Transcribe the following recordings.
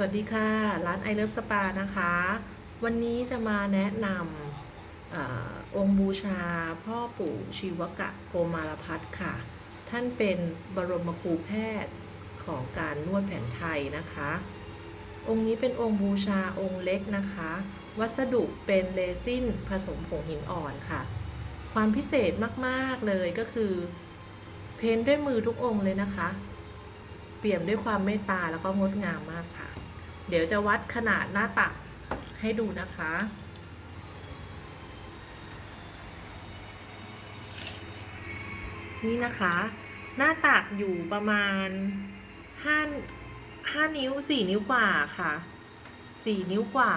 สวัสดีค่ะ ร้านไอเลิฟสปานะคะ วันนี้จะมาแนะนำอองค์บูชาพ่อปู่ชีวกะโกมารพัฒค่ะ ท่านเป็นบรมครูแพทย์ของการนวดแผนไทยนะคะ องค์นี้เป็นองค์บูชาองค์เล็กนะคะ วัสดุเป็นเรซินผสมผงหินอ่อนค่ะ ความพิเศษมากๆเลยก็คือ เพ้นด้วยมือทุกองค์เลยนะคะ เปี่ยมด้วยความเมตตาแล้วก็งดงามมากค่ะ เดี๋ยวจะวัดขนาดหน้าตักให้ดูนะคะ นี่นะคะ หน้าตักอยู่ประมาณ5 5นิ้ว4นิ้วกว่าค่ะ4นิ้วกว่า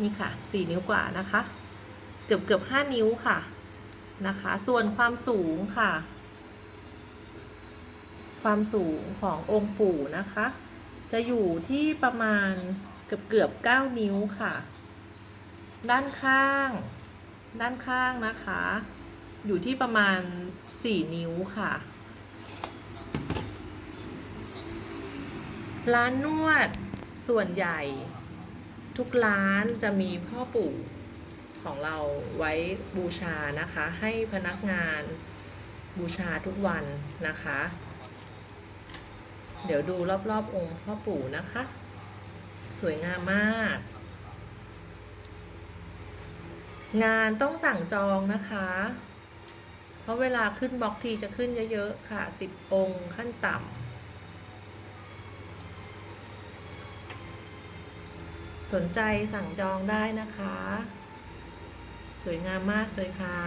นี่ค่ะ4นิ้วกว่านะคะ เกือบเกือบ5นิ้วค่ะนะคะ ส่วนความสูงค่ะ ความสูงขององค์ปู่นะคะ จะอยู่ที่ประมาณเกือบเกือบ9นิ้วค่ะ ด้านข้าง ด้านข้างนะคะ อยู่ที่ประมาณ4นิ้วค่ะ ร้านนวดส่วนใหญ่ ทุกร้านจะมีพ่อปู่ของเราไว้บูชานะคะ ให้พนักงานบูชาทุกวันนะคะ เดี๋ยวดูรอบๆองค์พ่อปู่นะคะ สวยงามมาก งานต้องสั่งจองนะคะ เพราะเวลาขึ้นบล็อกทีจะขึ้นเยอะๆค่ะ 10 องค์ขั้นต่ำสนใจสั่งจองได้นะคะ สวยงามมากเลยค่ะ